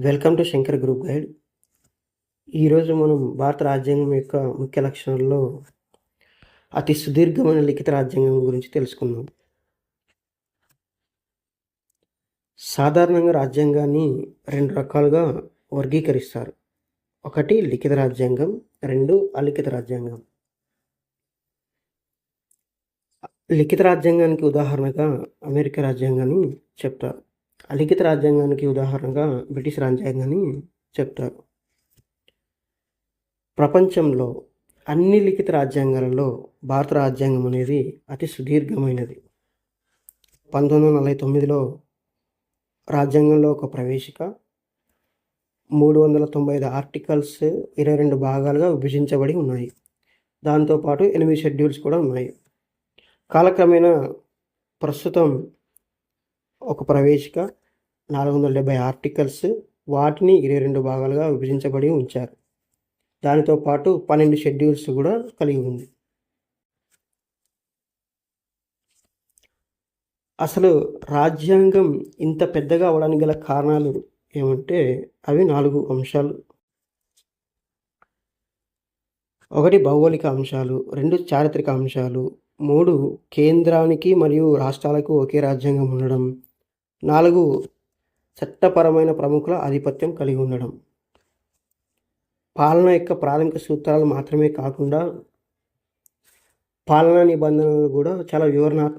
Welcome to Shankar group guide. ఈరోజు మనం భారత రాజ్యాంగం యొక్క ముఖ్య లక్షణాల్లో అతి సుదీర్ఘమైన లిఖిత రాజ్యాంగం గురించి తెలుసుకుందాం. సాధారణంగా రాజ్యాంగాన్ని రెండు రకాలుగా వర్గీకరిస్తారు. ఒకటి లిఖిత రాజ్యాంగం రెండు అలిఖిత రాజ్యాంగం. లిఖిత రాజ్యాంగానికి ఉదాహరణగా అమెరికా రాజ్యాంగాన్ని చెప్తారు. అలిఖిత రాజ్యాంగానికి ఉదాహరణగా బ్రిటిష్ రాజ్యాంగాన్ని చెప్తారు. ప్రపంచంలో అన్ని లిఖిత రాజ్యాంగాలలో భారత రాజ్యాంగం అనేది అతి సుదీర్ఘమైనది. పంతొమ్మిది వందల నలభై తొమ్మిదిలో రాజ్యాంగంలో ఒక ప్రవేశిక మూడు వందల తొంభై ఐదు ఆర్టికల్స్ ఇరవై రెండు భాగాలుగా విభజించబడి ఉన్నాయి. దాంతోపాటు ఎనిమిది షెడ్యూల్స్ కూడా ఉన్నాయి. కాలక్రమేణా ప్రస్తుతం ఒక ప్రవేశిక నాలుగు వందల డెబ్బై ఆర్టికల్స్ వాటిని ఇరవై రెండు భాగాలుగా విభజించబడి ఉంచారు. దానితో పాటు పన్నెండు షెడ్యూల్స్ కూడా కలిగి ఉంది. అసలు రాజ్యాంగం ఇంత పెద్దగా అవడానికి గల కారణాలు ఏమంటే అవి నాలుగు అంశాలు. ఒకటి భౌగోళిక అంశాలు రెండు చారిత్రక అంశాలు మూడు కేంద్రానికి మరియు రాష్ట్రాలకు ఒకే రాజ్యాంగం ఉండడం నాలుగు చట్టపరమైన ప్రముఖుల ఆధిపత్యం కలిగి ఉండడం. పాలన యొక్క ప్రాథమిక సూత్రాలు మాత్రమే కాకుండా పాలనా నిబంధనలు కూడా చాలా వివరణాత్మక